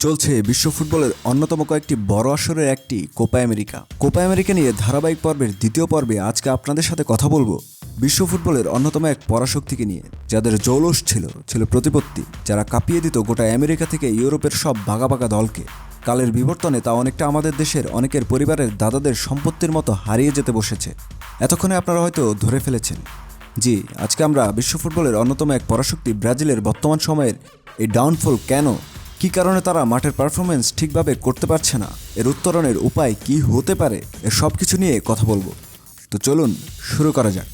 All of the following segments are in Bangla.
চলছে বিশ্ব ফুটবলের অন্যতম কয়েকটি বড় আসরের একটি কোপা আমেরিকা। কোপা আমেরিকা নিয়ে ধারাবাহিক পর্বের দ্বিতীয় পর্বে আজকে আপনাদের সাথে কথা বলব বিশ্ব ফুটবলের অন্যতম এক পরাশক্তিকে নিয়ে, যাদের জৌলস ছিল ছিল প্রতিপত্তি, যারা কাঁপিয়ে দিত গোটা আমেরিকা থেকে ইউরোপের সব বাঘা বাঘা দলকে। কালের বিবর্তনে তা অনেকটা আমাদের দেশের, অনেকের পরিবারের দাদাদের সম্পত্তির মতো হারিয়ে যেতে বসেছে। এতক্ষণে আপনারা হয়তো ধরে ফেলেছেন। জি, আজকে আমরা বিশ্ব ফুটবলের অন্যতম এক পরাশক্তি ব্রাজিলের বর্তমান সময়ের এই ডাউনফল কেন কী কারণে তারা মাঠের পারফরমেন্স ঠিকভাবে করতে পারছে না? এর উত্তরণের উপায় কি হতে পারে? এর সব কিছু নিয়ে কথা বলব। তো চলুন, শুরু করা যাক।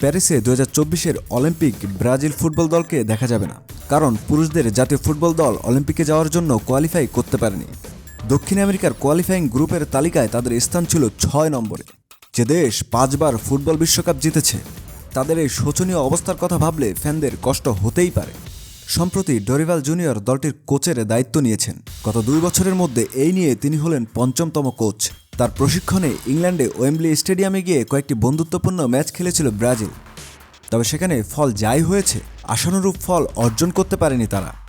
প্যারিসে দু হাজার চব্বিশের অলিম্পিক ব্রাজিল ফুটবল দলকে দেখা যাবে না। কারণ পুরুষদের জাতীয় ফুটবল দল অলিম্পিকে যাওয়ার জন্য কোয়ালিফাই করতে পারেনি। দক্ষিণ আমেরিকার কোয়ালিফাইং গ্রুপের তালিকায় তাদের স্থান ছিল ছয় নম্বরে। যে দেশ পাঁচবার ফুটবল বিশ্বকাপ জিতেছে। তাদের এই শোচনীয় অবস্থার কথা ভাবলে ফ্যানদের কষ্ট হতেই পারে। সম্প্রতি ডরিভাল জুনিয়র দলটির কোচের দায়িত্ব নিয়েছেন। গত দুই বছরের মধ্যে এই নিয়ে তিনি হলেন পঞ্চমতম কোচ। তার প্রশিক্ষণে ইংল্যান্ডে ওয়েম্বলি স্টেডিয়ামে গিয়ে কয়েকটি বন্ধুত্বপূর্ণ ম্যাচ খেলেছিল ব্রাজিল। তবে সেখানে ফল যাই হয়েছে, আশানুরূপ ফল অর্জন করতে পারেনি তারা।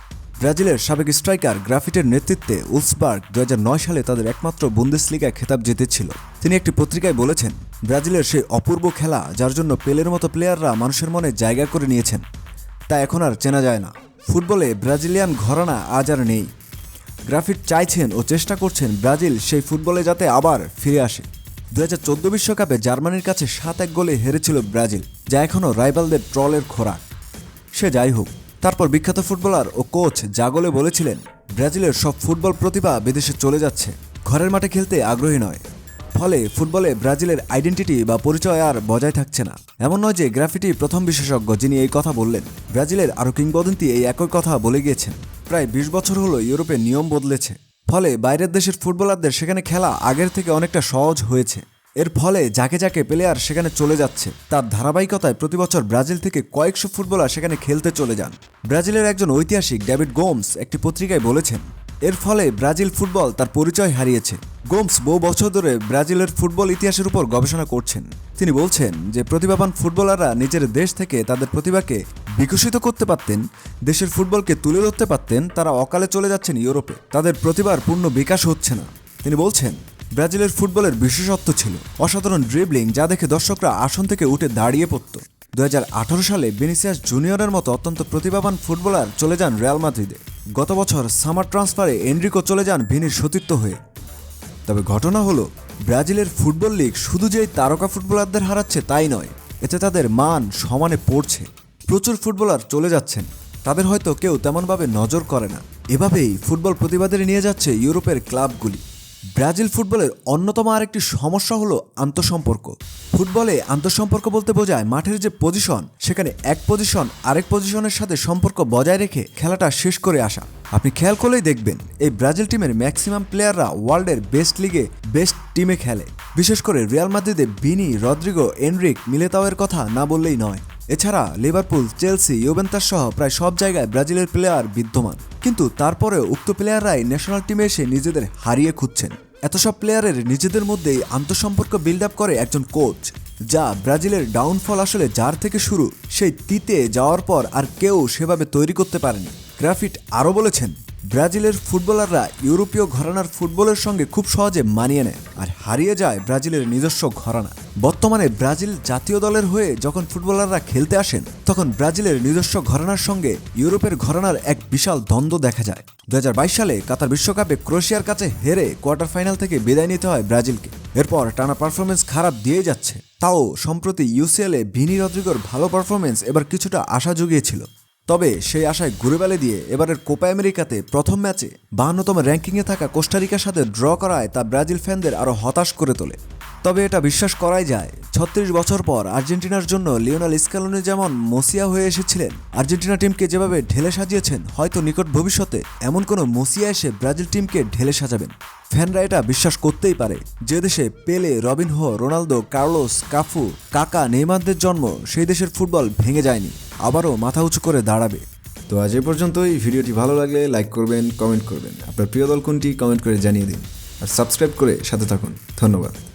ব্রাজিলের সাবেক স্ট্রাইকার গ্রাফিটের নেতৃত্বে উলসবার্গ দু হাজার নয় সালে তাদের একমাত্র বুন্দেসলিগায় খেতাব জিতেছিল। তিনি একটি পত্রিকায় বলেছেন, ব্রাজিলের সেই অপূর্ব খেলা, যার জন্য পেলের মতো প্লেয়াররা মানুষের মনে জায়গা করে নিয়েছেন, তা এখন আর চেনা যায় না। ফুটবলে ব্রাজিলিয়ান ঘরানা আজ আর নেই। গ্রাফিট চাইছেন ও চেষ্টা করছেন ব্রাজিল সেই ফুটবলে যাতে আবার ফিরে আসে। দু বিশ্বকাপে জার্মানির কাছে সাত এক গোলে হেরেছিল ব্রাজিল, যা এখনও রাইভালদের ট্রলের খোরাক। সে যাই হোক তারপর বিখ্যাত ফুটবলার ও কোচ জাগলে বলেছিলেন, ব্রাজিলের সব ফুটবল প্রতিভা বিদেশে চলে যাচ্ছে, ঘরের মাঠে খেলতে আগ্রহী নয়। ফলে ফুটবলে ব্রাজিলের আইডেন্টিটি বা পরিচয় আর বজায় থাকছে না। এমন নয় যে গ্রাফিটি প্রথম বিশেষজ্ঞ যিনি এই কথা বললেন, ব্রাজিলের আরও কিংবদন্তি এই একই কথা বলে গিয়েছেন। প্রায় বিশ বছর হলো ইউরোপে নিয়ম বদলেছে। ফলে বাইরের দেশের ফুটবলারদের সেখানে খেলা আগের থেকে অনেকটা সহজ হয়েছে। এর ফলে যাকে যাকে প্লেয়ার সেখানে চলে যাচ্ছে, তার ধারাবাহিকতায় প্রতি বছর ব্রাজিল থেকে কয়েকশো ফুটবলার সেখানে খেলতে চলে যান। ব্রাজিলের একজন ঐতিহাসিক ডেভিড গোমস একটি পত্রিকায় বলেছেন, এর ফলে ব্রাজিল ফুটবল তার পরিচয় হারিয়েছে। গোমস বহু বছর ধরে ব্রাজিলের ফুটবল ইতিহাসের উপর গবেষণা করছেন। তিনি বলছেন যে, প্রতিভাবান ফুটবলাররা নিজের দেশ থেকে তাদের প্রতিভাকে বিকশিত করতে পারতেন, দেশের ফুটবলকে তুলে ধরতে পারতেন, তারা অকালে চলে যাচ্ছেন ইউরোপে। তাদের প্রতিভার পূর্ণ বিকাশ হচ্ছে না। তিনি বলছেন ব্রাজিলের ফুটবলের বিশেষত্ব ছিল অসাধারণ ড্রিবলিং যা দেখে দর্শকরা আসন থেকে উঠে দাঁড়িয়ে পড়ত। দু হাজার আঠেরো সালে বেনিসিয়াস জুনিয়রের মতো অত্যন্ত প্রতিভাবান ফুটবলার চলে যান রিয়াল মাদ্রিদে। গত বছর সামার ট্রান্সফারে এনরিকো চলে যান ভিনির সতীর্থ হয়ে। তবে ঘটনা হলো, ব্রাজিলের ফুটবল লীগ শুধু যে এই তারকা ফুটবলারদের হারাচ্ছে তাই নয়, এতে তাদের মান সমানে পড়ছে। প্রচুর ফুটবলার চলে যাচ্ছেন, তাদের হয়তো কেউ তেমনভাবে নজর করে না। এভাবেই ফুটবল প্রতিবাদের নিয়ে যাচ্ছে ইউরোপের ক্লাবগুলি। ব্রাজিল ফুটবলের অন্যতম আরেকটি সমস্যা হলো আন্তঃসম্পর্ক। ফুটবলে আন্তঃসম্পর্ক বলতে বোঝায় মাঠের যে পজিশন সেখানে এক পজিশন আরেক পজিশনের সাথে সম্পর্ক বজায় রেখে খেলাটা শেষ করে আসা। আপনি খেয়াল করলেই দেখবেন, এই ব্রাজিল টিমের ম্যাক্সিমাম প্লেয়াররা ওয়ার্ল্ডের বেস্ট লিগে বেস্ট টিমে খেলে। বিশেষ করে রিয়াল মাদ্রিদে বিনি রদ্রিগো, এনরিক, মিলেতাওয়ের কথা না বললেই নয়। এছাড়া লিভারপুল, চেলসি ইউভেন্তাস সহ প্রায় সব জায়গায় ব্রাজিলের প্লেয়ার বিদ্যমান। কিন্তু তারপরেও উক্ত প্লেয়াররাই ন্যাশনাল টিমে এসে নিজেদের হারিয়ে খুঁজছেন। এত সব প্লেয়ারের নিজেদের মধ্যেই আন্তঃসম্পর্ক বিল্ড আপ করে একজন কোচ, যা ব্রাজিলের ডাউনফল আসলে যার থেকে শুরু, সেই তিতে যাওয়ার পর আর কেউ সেভাবে তৈরি করতে পারেনি। গ্রাফিট আরও বলেছেন ব্রাজিলের ফুটবলাররা ইউরোপীয় ঘরানার ফুটবলের সঙ্গে খুব সহজে মানিয়ে নেয় আর হারিয়ে যায় ব্রাজিলের নিজস্ব ঘরানা। বর্তমানে ব্রাজিল জাতীয় দলের হয়ে যখন ফুটবলাররা খেলতে আসেন, তখন ব্রাজিলের নিজস্ব ঘরানার সঙ্গে ইউরোপের ঘরানার এক বিশাল দ্বন্দ্ব দেখা যায়। দু হাজার বাইশ সালে কাতার বিশ্বকাপে ক্রোয়েশিয়ার কাছে হেরে কোয়ার্টার ফাইনাল থেকে বিদায় নিতে হয় ব্রাজিলকে। এরপর টানা পারফরমেন্স খারাপ দিয়ে যাচ্ছে। তাও, সম্প্রতি ইউসিএলে ভিনি রদ্রিগোর ভালো পারফরমেন্স এবার কিছুটা আশা জুগিয়েছিল। তবে সেই আশায় ঘুরে বেলে দিয়ে এবারের কোপা আমেরিকাতে প্রথম ম্যাচে বাহান্নতম র্যাঙ্কিংয়ে থাকা কোস্টারিকার সাথে ড্র করায় তা ব্রাজিল ফ্যানদের আরও হতাশ করে তোলে। তবে এটা বিশ্বাস করাই যায়, ছত্রিশ বছর পর আর্জেন্টিনার জন্য লিওনাল স্কালোনি যেমন মসিয়া হয়ে এসেছিলেন, আর্জেন্টিনা টিমকে যেভাবে ঢেলে সাজিয়েছেন, হয়তো নিকট ভবিষ্যতে এমন কোনো মসিয়া এসে ব্রাজিল টিমকে ঢেলে সাজাবেন। ফ্যানরা এটা বিশ্বাস করতেই পারে, যে দেশে পেলে, রবিনহো, রোনালদো, কার্লোস, কাফু, কাকা, নেইমারদের জন্ম সেই দেশের ফুটবল ভেঙে যায়নি। আবারও মাথা উঁচু করে দাঁড়াবে। তো আজ এ পর্যন্ত পর্যন্তই। ভিডিওটি ভালো লাগলে লাইক করবেন, কমেন্ট করবেন। আপনার প্রিয় দল কোনটি, কমেন্ট করে জানিয়ে দিন। আর সাবস্ক্রাইব করে সাথে থাকুন। ধন্যবাদ।